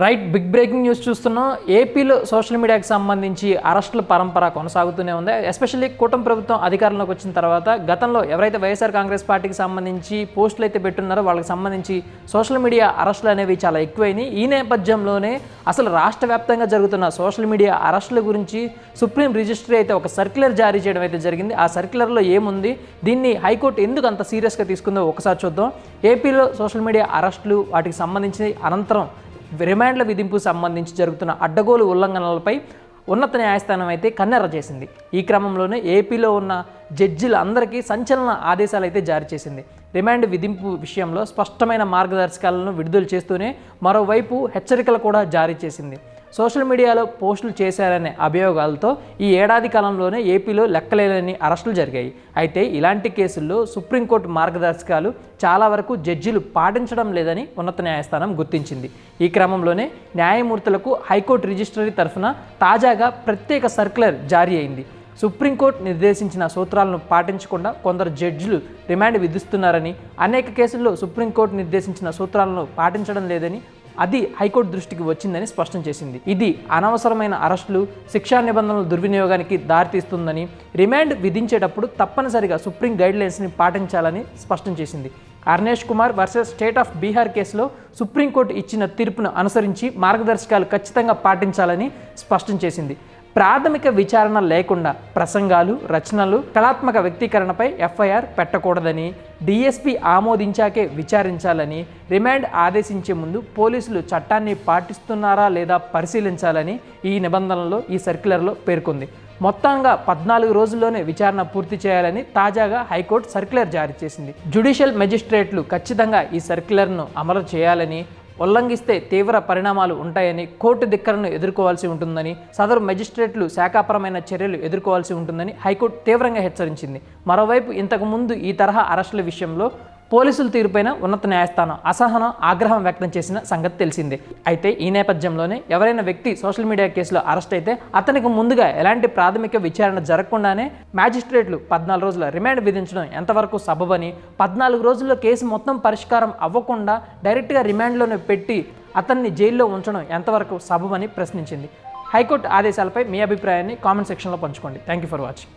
Right big breaking news చూస్తున్నాం. ఏపీలో social మీడియాకి సంబంధించి అరెస్టుల పరంపర కొనసాగుతూనే ఉంది. ఎస్పెషల్లీ కూటమి ప్రభుత్వం అధికారంలోకి వచ్చిన తర్వాత గతంలో ఎవరైతే వైఎస్ఆర్ కాంగ్రెస్ పార్టీకి సంబంధించి పోస్టులు అయితే పెట్టున్నారో వాళ్ళకి సంబంధించి సోషల్ మీడియా అరెస్టులు అనేవి చాలా ఎక్కువైనాయి. ఈ నేపథ్యంలోనే అసలు రాష్ట్ర వ్యాప్తంగా జరుగుతున్న సోషల్ మీడియా అరెస్టుల గురించి సుప్రీం రిజిస్ట్రీ అయితే ఒక సర్క్యులర్ జారీ చేయడం అయితే జరిగింది. ఆ సర్క్యులర్లో ఏముంది? దీన్ని హైకోర్టు ఎందుకు అంత సీరియస్గా తీసుకుందో ఒకసారి చూద్దాం. ఏపీలో సోషల్ మీడియా అరెస్టులు వాటికి సంబంధించి అనంతరం రిమాండ్ల విధింపు సంబంధించి జరుగుతున్న అడ్డగోలు ఉల్లంఘనలపై ఉన్నత న్యాయస్థానం అయితే కన్నెర్ర చేసింది. ఈ క్రమంలోనే ఏపీలో ఉన్న జడ్జిలందరికీ సంచలన ఆదేశాలు అయితే జారీ చేసింది. రిమాండ్ విధింపు విషయంలో స్పష్టమైన మార్గదర్శకాలను విడుదల చేస్తూనే మరోవైపు హెచ్చరికలు కూడా జారీ చేసింది. సోషల్ మీడియాలో పోస్టులు చేశారనే అభియోగాలతో ఈ ఏడాది కాలంలోనే ఏపీలో లెక్కలేని అరెస్టులు జరిగాయి. అయితే ఇలాంటి కేసుల్లో సుప్రీంకోర్టు మార్గదర్శకాలు చాలా వరకు జడ్జిలు పాటించడం లేదని ఉన్నత న్యాయస్థానం గుర్తించింది. ఈ క్రమంలోనే న్యాయమూర్తులకు హైకోర్టు రిజిస్ట్రీ తరఫున తాజాగా ప్రత్యేక సర్క్యులర్ జారీ అయింది. సుప్రీంకోర్టు నిర్దేశించిన సూత్రాలను పాటించకుండా కొందరు జడ్జిలు రిమాండ్ విధిస్తున్నారని అనేక కేసుల్లో సుప్రీంకోర్టు నిర్దేశించిన సూత్రాలను పాటించడం లేదని అది హైకోర్టు దృష్టికి వచ్చిందని స్పష్టం చేసింది. ఇది అనవసరమైన అరెస్టులు శిక్షా నిబంధనల దుర్వినియోగానికి దారితీస్తుందని రిమాండ్ విధించేటప్పుడు తప్పనిసరిగా సుప్రీం గైడ్లైన్స్ని పాటించాలని స్పష్టం చేసింది. Arnesh Kumar versus state of Bihar కేసులో సుప్రీంకోర్టు ఇచ్చిన తీర్పును అనుసరించి మార్గదర్శకాలు ఖచ్చితంగా పాటించాలని స్పష్టం చేసింది. ప్రాథమిక విచారణ లేకుండా ప్రసంగాలు రచనలు కళాత్మక వ్యక్తీకరణపై ఎఫ్ఐఆర్ పెట్టకూడదని డిఎస్పి ఆమోదించాకే విచారించాలని రిమాండ్ ఆదేశించే ముందు పోలీసులు చట్టాన్ని పాటిస్తున్నారా లేదా పరిశీలించాలని ఈ నిబంధనలో ఈ సర్క్యులర్లో పేర్కొంది. మొత్తంగా పద్నాలుగు రోజుల్లోనే విచారణ పూర్తి చేయాలని తాజాగా హైకోర్టు సర్క్యులర్ జారీ చేసింది. జ్యుడిషియల్ మెజిస్ట్రేట్లు ఖచ్చితంగా ఈ సర్క్యులర్ను అమలు చేయాలని ఉల్లంఘిస్తే తీవ్ర పరిణామాలు ఉంటాయని కోర్టు ధిక్కరను ఎదుర్కోవాల్సి ఉంటుందని సదరు మెజిస్ట్రేట్లు శాఖాపరమైన చర్యలు ఎదుర్కోవాల్సి ఉంటుందని హైకోర్టు తీవ్రంగా హెచ్చరించింది. మరోవైపు ఇంతకుముందు ఈ తరహా అరెస్టుల విషయంలో పోలీసుల తీరుపైన ఉన్నత న్యాయస్థానం అసహనం ఆగ్రహం వ్యక్తం చేసిన సంగతి తెలిసిందే. అయితే ఈ నేపథ్యంలోనే ఎవరైనా వ్యక్తి సోషల్ మీడియా కేసులో అరెస్ట్ అయితే అతనికి ముందుగా ఎలాంటి ప్రాథమిక విచారణ జరగకుండానే మ్యాజిస్ట్రేట్లు పద్నాలుగు రోజుల రిమాండ్ విధించడం ఎంతవరకు సబబని పద్నాలుగు రోజుల్లో కేసు మొత్తం పరిష్కారం అవ్వకుండా డైరెక్ట్గా రిమాండ్లోనే పెట్టి అతన్ని జైల్లో ఉంచడం ఎంతవరకు సబబని ప్రశ్నించింది. హైకోర్టు ఆదేశాలపై మీ అభిప్రాయాన్ని కామెంట్ సెక్షన్లో పంచుకోండి. Thank you for watching.